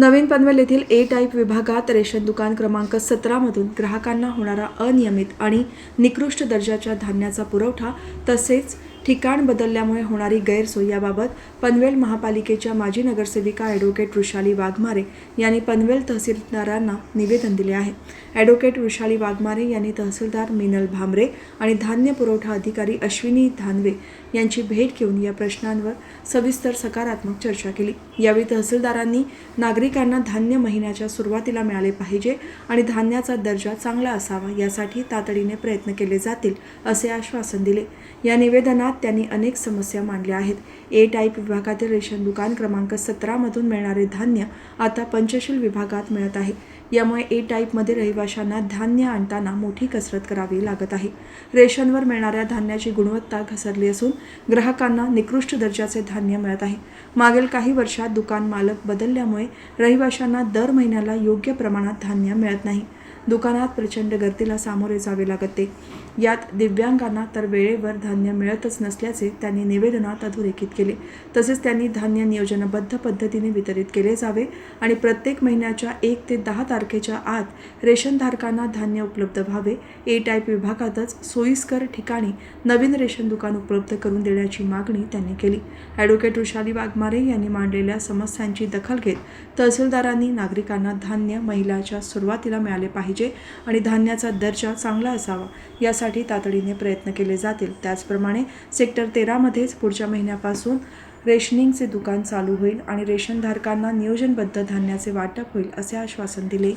नवीन पनवेल येथील A type विभागात ration दुकान क्रमांक सतरामधून ग्राहकांना होणारा अनियमित आणि निकृष्ट दर्जाच्या धान्याचा पुरवठा तसेच ठिकाण बदलल्यामुळे होणारी गैरसोय याबाबत पनवेल महापालिकेच्या माजी नगरसेविका ॲडव्होकेट वृषाली वाघमारे यांनी पनवेल तहसीलदारांना निवेदन दिले आहे. ॲडव्होकेट वृषाली वाघमारे यांनी तहसीलदार मिनल भामरे आणि धान्य पुरवठा अधिकारी अश्विनी धानवे यांची भेट घेऊन या प्रश्नांवर सविस्तर सकारात्मक चर्चा केली. यावेळी तहसीलदारांनी नागरिकांना धान्य महिन्याच्या सुरुवातीला मिळाले पाहिजे आणि धान्याचा दर्जा चांगला असावा यासाठी तातडीने प्रयत्न केले जातील असे आश्वासन दिले. या निवेदनात त्यांनी अनेक समस्या मांडल्या आहेत. ए टाईप विभागातील रेशन दुकान क्रमांक सतरामधून मिळणारे धान्य आता पंचशील विभागात मिळत आहे. यामुळे ए टाईपमध्ये रहिवाशांना धान्य आणताना मोठी कसरत करावी लागत आहे. रेशनवर मिळणाऱ्या धान्याची गुणवत्ता घसरली असून ग्राहकांना निकृष्ट दर्जाचे धान्य मिळत आहे. मागील काही वर्षात दुकान मालक बदलल्यामुळे रहिवाशांना दर महिन्याला योग्य प्रमाणात धान्य मिळत नाही. दुकानात प्रचंड गर्दीला सामोरे जावे लागते. यात दिव्यांगांना तर वेळेवर धान्य मिळतच नसल्याचे त्यांनी निवेदनात अधोरेखित केले. तसेच त्यांनी धान्य नियोजनबद्ध पद्धतीने वितरित केले जावे आणि प्रत्येक महिन्याच्या एक ते दहा तारखेच्या आत रेशनधारकांना धान्य उपलब्ध व्हावे. ए टाईप विभागातच सोयीस्कर ठिकाणी नवीन रेशन दुकान उपलब्ध करून देण्याची मागणी त्यांनी केली. ॲडव्होकेट वृषाली वाघमारे यांनी मांडलेल्या समस्यांची दखल घेत तहसीलदारांनी नागरिकांना धान्य महिलाच्या सुरुवातीला मिळाले पाहिजे. पाहिजे आणि धान्याचा दर्जा चांगला असावा. यासाठी तातडीने प्रयत्न केले जातील. त्याचप्रमाणे सेक्टर तेरामध्येच पुढच्या महिन्यापासून रेशनिंगचे दुकान चालू होईल आणि रेशनधारकांना नियोजनबद्ध धान्याचे वाटप होईल असे आश्वासन दिले.